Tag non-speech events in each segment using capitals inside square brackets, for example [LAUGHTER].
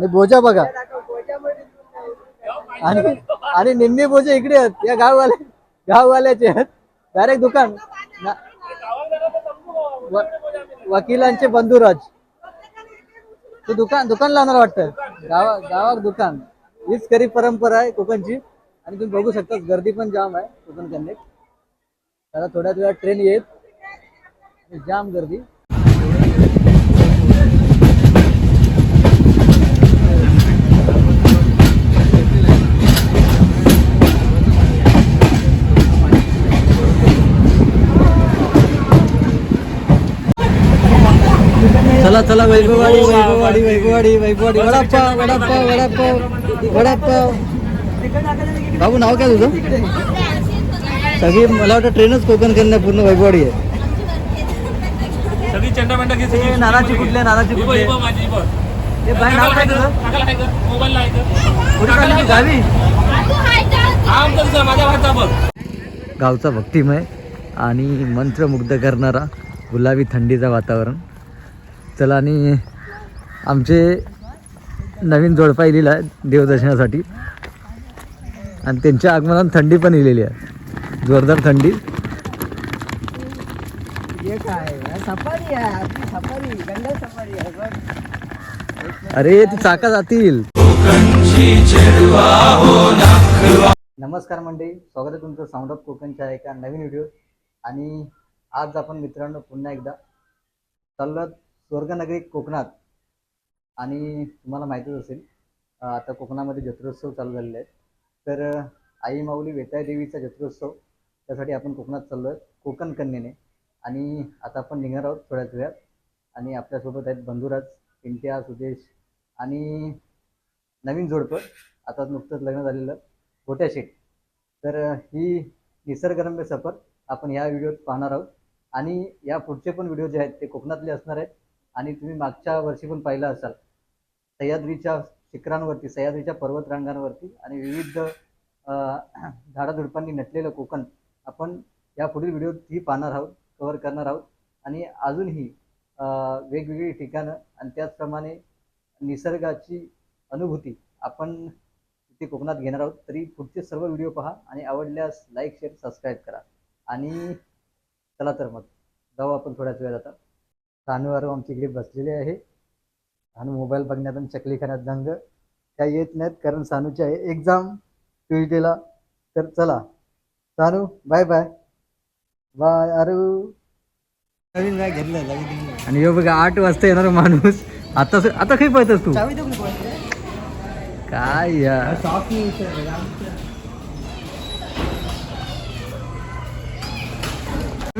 आणि बोजा बघा. आणि आणि निम्मी बोजा इकडे आहेत या गाववाले गाववाल्याचे आहेत. डायरेक्ट दुकान. वकिलांचे बंधुराज. ते दुकान दुकान लावणार वाटतं. गावा गावात दुकान. हीच खरी परंपरा आहे कोकणची. आणि तुम्ही बघू शकता गर्दी पण जाम आहे कोकण कन्नेक्ट आता थोड्याच वेळात ट्रेन येत जाम गर्दी. चला चला वैभववाडी वैभववाडी वैभववाडी. वैभववाडी वडापाव वडापाव वडापाव वडापाव. बाबू नाव काय तुझं? सगळी मला वाटतं ट्रेनच कोकण कन्या पूर्ण वैभववाडी आहे. सगळी चंडा मंडा घेतली ए, नानाची कुठले नानाची कुठले? बाय नाव काय तुझं? कुठे तू गावी? हा गावचा भक्तिमय आणि मंत्रमुग्ध करणारा गुलाबी थंडीचा वातावरण. चला आणि आमचे नवीन जोडपा इलेला आहे देवदर्शनासाठी. आणि त्यांच्या आगमनात थंडी पण इलेली आहे. जोरदार थंडी. सफारी आहे आपली सफारी जंगल सफारी आहे बघ. अरे ती चाका जातील. नमस्कार मंडळी स्वागत आहे तुमचं साऊंड ऑफ कोकणच्या एका नवीन व्हिडिओ आणि आज आपण मित्रांनो पुन्हा एकदा चाललो स्वर्गनगरी कोकणात आणि तुम्हाला माहितीच असेल आता कोकणामध्ये जत्रोत्सव चालू झालेले आहेत. तर आई माऊली वेताळ देवीचा जत्रोत्सव त्यासाठी आपण कोकणात चाललो आहे कोकण कन्येने. आणि आता आपण निघणार आहोत थोड्याच वेळात आणि आपल्यासोबत आहेत बंधुराज पिंट्या सुदेश आणि नवीन जोडपं. आता नुकतंच लग्न झालेलं गोट्या शेट तर ही निसर्गरम्य सफर आपण या व्हिडिओत पाहणार आहोत. आणि या पुढचे पण व्हिडिओ जे आहेत ते कोकणातले असणार आहेत. आणि तुम्ही मागच्या वर्षी पण पाहिलं असाल सह्याद्रीच्या शिखरांवरती सह्याद्रीच्या पर्वतरांगांवरती आणि विविध झाडाझुडपांनी नटलेलं कोकण आपण या पुढील व्हिडिओत ही पाहणार आहोत कव्हर करणार आहोत. आणि अजूनही वेगवेगळी ठिकाणं आणि त्याचप्रमाणे निसर्गाची अनुभूती आपण तिथे कोकणात घेणार आहोत. तरी पुढचे सर्व व्हिडिओ पहा आणि आवडल्यास लाईक शेअर सबस्क्राईब करा. आणि चला तर मग जाऊ आपण थोड्याच वेळ आता. सानूवर आमची इकडे बसलेले आहे. आणि मोबाईल बघण्यात आणि चकली खाण्यात दंग. काही येत नाहीत कारण सानूची आहे एक्झाम ट्युजडेला तर चला. सानू बाय बाय बाय अरे नवीन बॅग घेतलं नवीन आणि हे बघा आठ वाजता येणार माणूस. आता आता काही पाहतस तू? काय या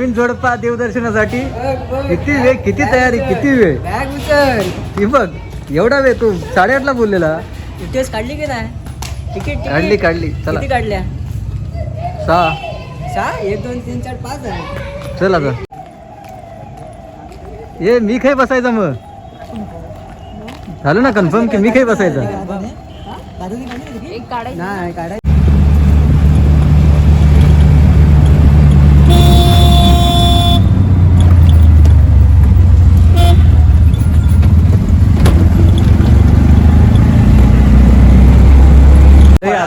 नवीन जोडपा देवदर्शनासाठी किती वेळ किती तयारी किती वेळ? बॅग उचल ती बघ एवढा वेळ तू साडेआठला बोललेला? टेस्ट काढली की नाही? तिकीट काढली काढली. चला. किती काढल्या? सहा. सहा? एक दोन तीन चार पाच झाले. चल आता. ये मी काही बसायचा मग. झालं ना कन्फर्म की मी काही बसायचा? नाही काढाय अरे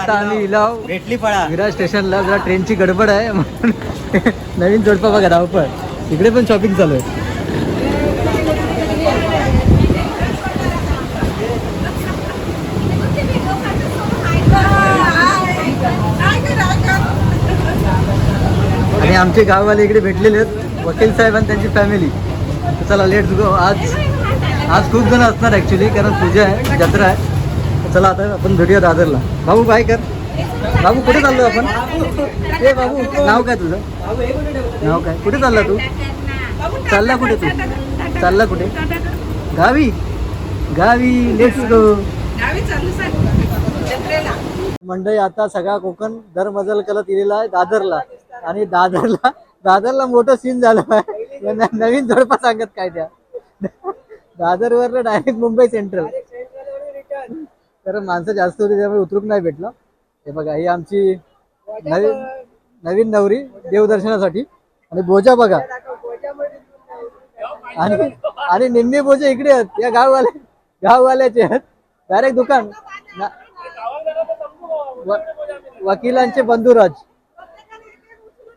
आता आम्ही इलाव. भेटली पळा विराज स्टेशनला जरा ट्रेनची गडबड आहे म्हणून नवीन जोडपा बघा धावपळ इकडे पण शॉपिंग चालू आहे. आणि आमचे गाववाले इकडे भेटलेले आहेत. वकील साहेब आणि त्यांची फॅमिली चला लेट्स गो आज आज खूप जण असणार ॲक्च्युली कारण पूजा आहे जत्रा आहे. चला आता आपण भेटूया दादरला. बाबू बाय कर? बाबू कुठे चाललो आपण? ए बाबू नाव काय तुझं? नाव काय? कुठे चालला तू? चालला कुठे तू? चालला कुठे? गावी? गावी लेट्स गो मंडळी आता सगळा कोकण दर मजल करत इलेला आहे दादरला. आणि दादरला दादरला मोठं सीन झालं आहे. नवीन जोडपा सांगत काय त्या? दादरवर डायरेक्ट मुंबई सेंट्रल कारण माणसं जास्त होती त्यामुळे उतरूक नाही भेटलं. हे बघा ही आमची नवीन नवीन नवरी देवदर्शनासाठी. आणि बोजा बघा. आणि आणि निम्मी बोजे इकडे आहेत या गाववाले गाववाल्याचे आहेत. डायरेक्ट दुकान. ना- वकिलांचे बंधुराज.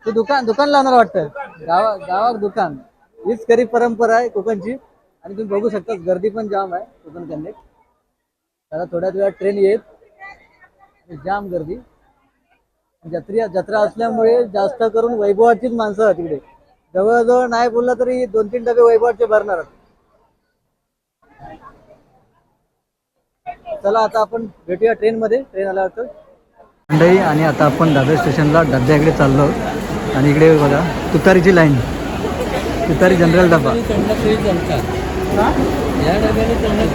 तू दुकान दुकान लावणार वाटतं. गावा गावात दुकान. हीच खरी परंपरा आहे कोकणची. आणि तुम्ही बघू शकता गर्दी पण जाम आहे कोकण कन्नेक्ट आता थोड्याच वेळात ट्रेन येत जाम गर्दी. जत्रा जत्रा असल्यामुळे जास्त करून वैभवाचीच माणसं आहेत तिकडे. जवळजवळ नाही बोललं तरी दोन तीन डबे वैभवाचे भरणार आहेत. चला आता आपण भेटूया ट्रेन मध्ये. ट्रेन आला होतं मंडई आणि आता आपण दादर स्टेशनला डब्याकडे चाललो. आणि इकडे बघा तुतारीची लाईन. तुतारी जनरल डबा.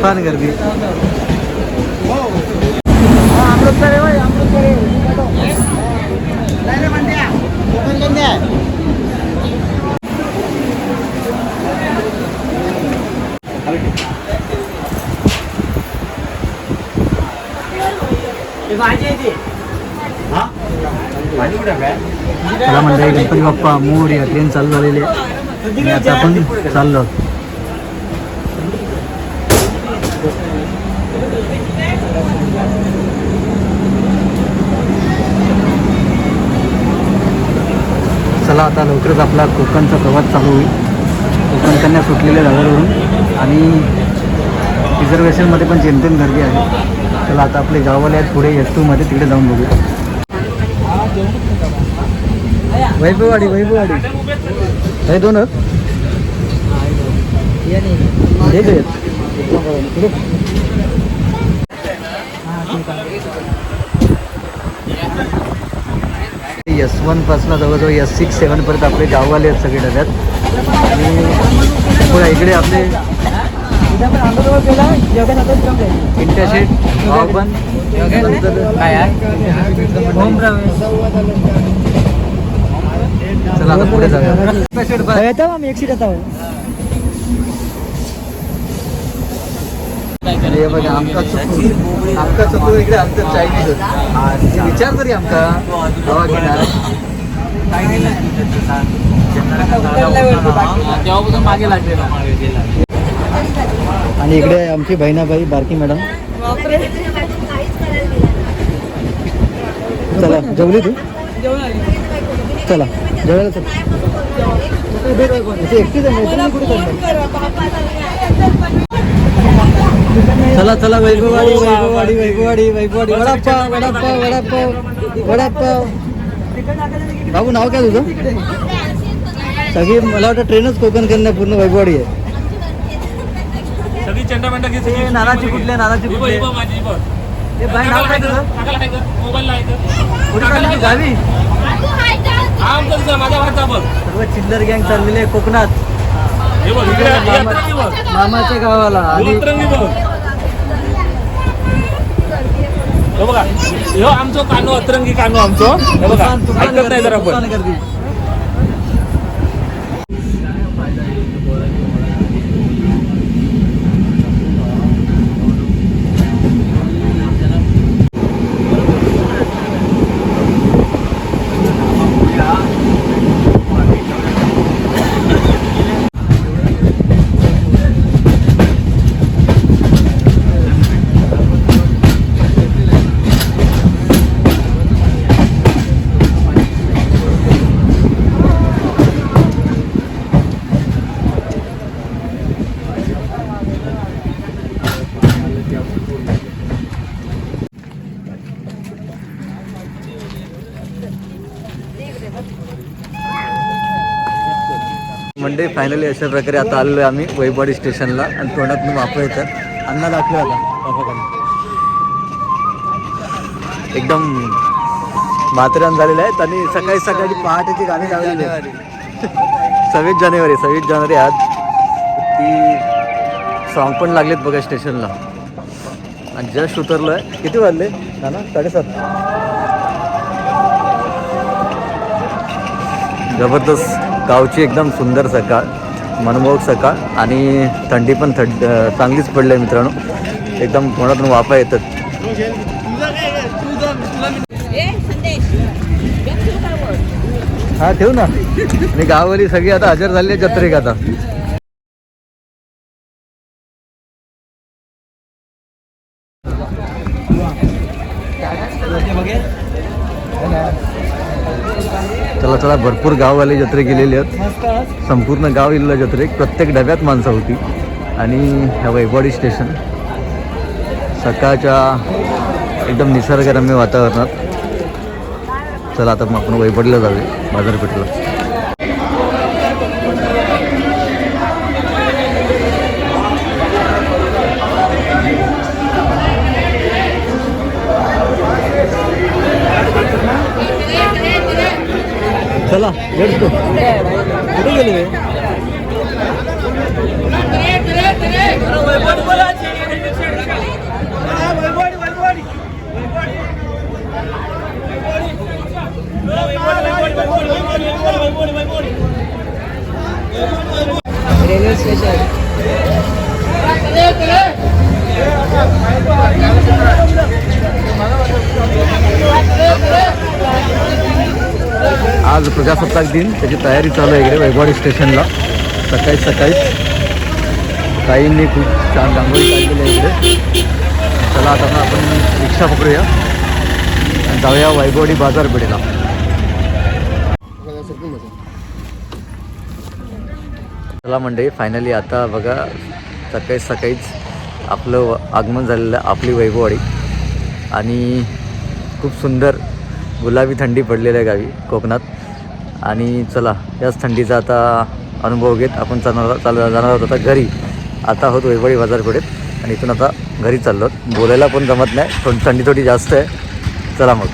फार गर्दी. चला मंडळी गणपती बाप्पा मोर या ट्रेन चालू झालेली आहे आणि आता आपण चाललो झाला आता लवकरच आपला कोकणचा प्रवास चालू होईल. कोकण कन्या सुटलेल्या दादरवरून आणि रिझर्वेशनमध्ये पण जेमतेम गर्दी आहे. चला आता आपले गाववाले आहेत पुढे एस टूमध्ये तिकडे जाऊन बघूया. वैभववाडी वैभववाडी. हे? दोनच आहेत? हे जे आहेत. पुढे. एस वनपासून जवळजवळ एस सिक्स सेवन पर्यंत आपले गाववाले आहेत सगळे डब्यात. आणि पुढे इकडे आपले इंटरशेट चला आता पुढे जाऊया येतो आम्ही एक सीट येतो हे बघा आमका चुकून आमका चुकून इकडे आमचं चायनीज होतं. विचार तरी आमका हवा घेणार तेव्हापासून मागे लागलेला आणि इकडे आमची बहिणाबाई बारकी मॅडम. चला जेवली तू? चला जेवायला चल. एकटीच आहे? चला चला वैभववाडी वैभववाडी वैभववाडी वैभववाडी वडापाव वडापाव वडापाव वडापाव बाबू नाव काय तुझं सगळी मला वाटतं ट्रेनच कोकण कन्या पूर्ण वैभववाडी आहे सगळी चेंडा घे ते नाराची कुठले नाराची कुठले ही बघ नाव काय तुझं मोबाईल आहे कुठे चालली गावी हा माझ्या भाचा बघ सर्व चिल्लर गँग चाललेले आहे कोकणात मामाच्या गावाला. आणि बघ. आमचो कानो अतरंगी कानो आमचो. बघा ऐकत नाही जरा गर्दी, म्हणजे मंडे फायनली अशा प्रकारे आता आलेलो आहे आम्ही वैभवाडी स्टेशनला. आणि तोंडातून वापर येतात. अण्णा दाखले आता. एकदम माथेरान झालेले आहेत आणि सकाळी सकाळी पहाटेची गाणी लावलेली आहेत. सव्वीस जानेवारी सव्वीस जानेवारी आज ती सॉन्ग पण लागलेत बघा स्टेशनला. आणि जस्ट उतरलो आहे किती वाजले? ना ना साडेसात. जबरदस्त. गावची एकदम सुंदर सकाळ मनमोहक सकाळ आणि थंडी पण थंड चांगलीच पडली आहे मित्रांनो. एकदम तोंडातून वाफा येतात. हा ठेवू ना. आणि गाववाली सगळी आता हजर झाली आहे जत्रेक आता. मला भरपूर गाववाले जत्रे गेलेले आहेत. संपूर्ण गाव इल्लं जत्रेक प्रत्येक डब्यात माणसं होती. आणि ह्या वैभवाडी स्टेशन. सकाळच्या एकदम निसर्गरम्य वातावरणात. चला आता मग आपण वैभवडीला जाऊया बाजारपेठेला. रेल्वे स्टेशन आज प्रजासत्ताक दिन. त्याची तयारी चालू आहे इकडे वैभवाडी स्टेशनला. सकाळी सकाळी ताईंनी खूप छान रांगोळी काढलेली आहे इकडे. चला आता आपण रिक्षा पकडूया आणि जाऊया वैभवाडी बाजारपेठेला चला मंडळी फायनली आता बघा सकाळी सकाळीच आपलं आगमन झालेलं आपली वैभववाडी. आणि खूप सुंदर गुलाबी थंडी पडलेल्या आहे गावी कोकणात. आणि चला याच थंडीचा आता अनुभव घेत आपण चालणार चाल जाणार आहोत आता घरी. आता आहोत वैभवडी बाजारपेठेत आणि इथून आता घरी चाललो. बोलायला पण जमत नाही थोडी थंडी थोडी जास्त आहे. चला मग.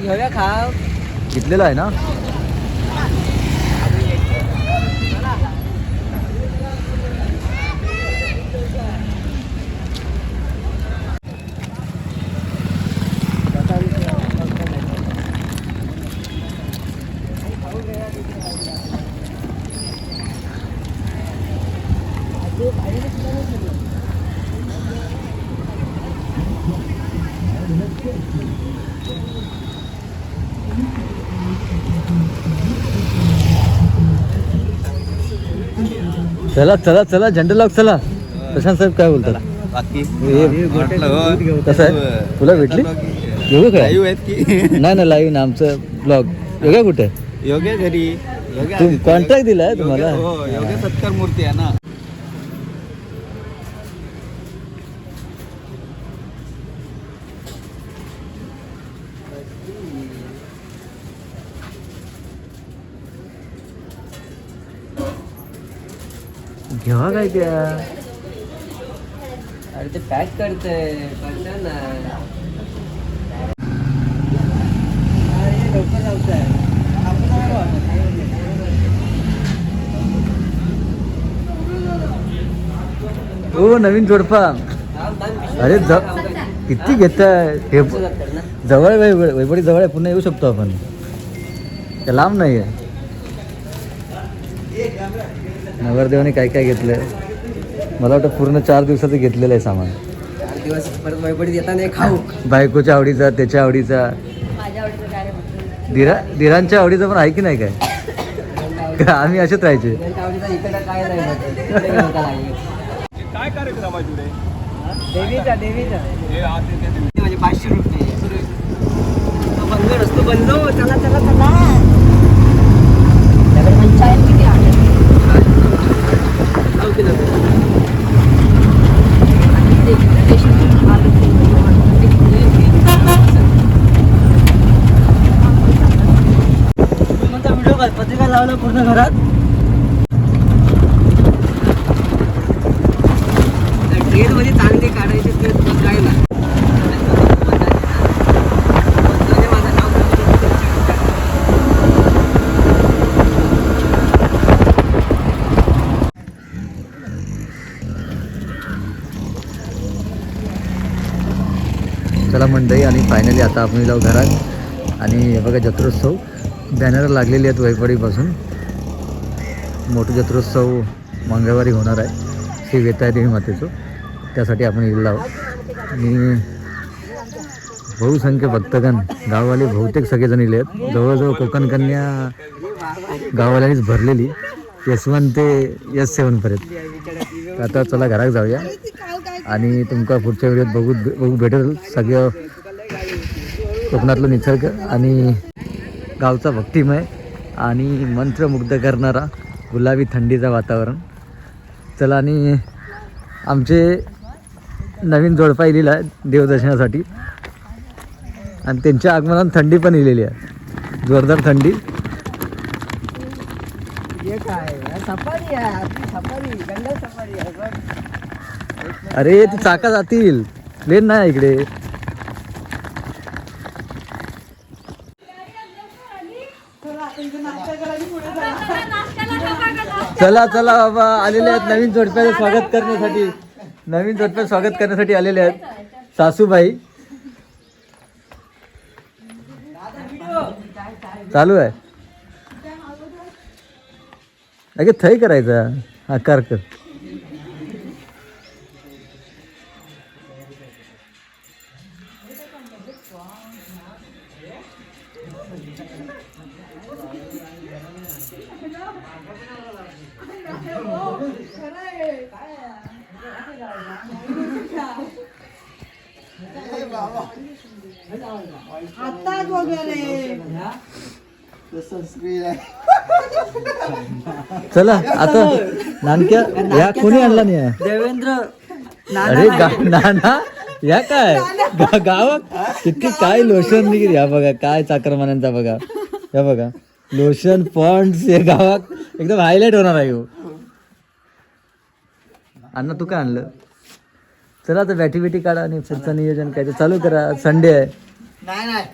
घेऊया खाव घेतलेलं आहे ना? चला चला चला झेंडा लाव चला. प्रशांत साहेब काय बोलतात? बाकी हे म्हटलं हो. कसं आहे? तुला भेटली? येऊ काय लाईव्ह आहेत की? [LAUGHS] नाही ना लाईव्ह ना आमचं ब्लॉग. योग्य कुठे? योग्य घरी. योग्य तू आदित्य. कॉन्ट्रॅक्ट दिलाय योग्य- तुम्हाला? हो योग्य सत्कार मूर्ती आहे ना. घेवा काय त्या? अरे ते पॅक करते करते ना. अरे लवकर लावताय हो नवीन जोडपा. अरे ज किती घेत हे जवळ आहे वै- वैभवडी जवळ आहे पुन्हा येऊ शकतो आपण. लांब नाही आहे नवरदेवाने काय काय घेतलंय? मला वाटतं पूर्ण चार दिवसाचं घेतलेलं आहे सामान. चार दिवस परत येताना खाऊ. बायकोच्या आवडीचा त्याच्या आवडीचा. दिरा दिरांच्या आवडीचा पण आहे की नाही काय? का आम्ही असेच राहायचे? त्यांच्या आवडीचा इकडे काय कार्यक्रम देवीचा देवीचा. हे म्हणजे पाचशे रुपये. तो बंद रस्तो बंद. चला चला चला त्याकडे पंचायत किती आहे जाऊ की नको? म्हणता व्हिडिओ काढ पत्रिका लावला पूर्ण घरात ट्रेन मध्ये चांगली काढायची ते काय ना चला मंडळी आणि फायनली आता आपण जाऊ घरात. आणि बघा जत्रोत्सव. बॅनर लागलेली आहेत वैपडीपासून मोठं जत्रोत्सव मंगळवारी होणार आहे. श्री वेतादेवी मातेचं. त्यासाठी आपण इथला आणि बहुसंख्य भक्तगण गाववाले बहुतेक सगळेजण इले आहेत. जवळजवळ कोकण कन्या गाववाल्यांनीच भरलेली. एस वन ते एस सेवनपर्यंत आता चला घरात जाऊया. आणि तुमका पुढच्या व्हिडिओत बघू बघू भेटेल सगळं कोकणातलं निसर्ग आणि गावचा भक्तिमय आणि मंत्रमुग्ध करणारा गुलाबी थंडीचं वातावरण. चला आणि आमचे नवीन जोडपा इलेला आहे देवदर्शनासाठी आणि त्यांच्या आगमनात थंडी पण इलेली आहे. जोरदार थंडी. अरे ती चाका जातील. प्लेन नाही इकडे. चला चला बाबा आलेले आहेत नवीन जोडप्याचं स्वागत करण्यासाठी. नवीन जोडप्या स्वागत करण्यासाठी आलेले आहेत. सासूबाई. चालू आहे. अगे थंय करायचा. हा कर कर. आहे चला आता नानक्या या कोणी आणला नाही? देवेंद्र अरे नाना या काय? गावात किती काय लोशन निघेल? या बघा काय चाकरमान्यांचा बघा. या बघा. लोशन पॉन्ड्स हे गावात एकदम हायलाइट होणार आहे हो. अण्णा तू काय आणलं? चला आता बॅटी बेटी काढा आणि पुढचं नियोजन काय ते चालू करा. संडे आहे. नाही नाही.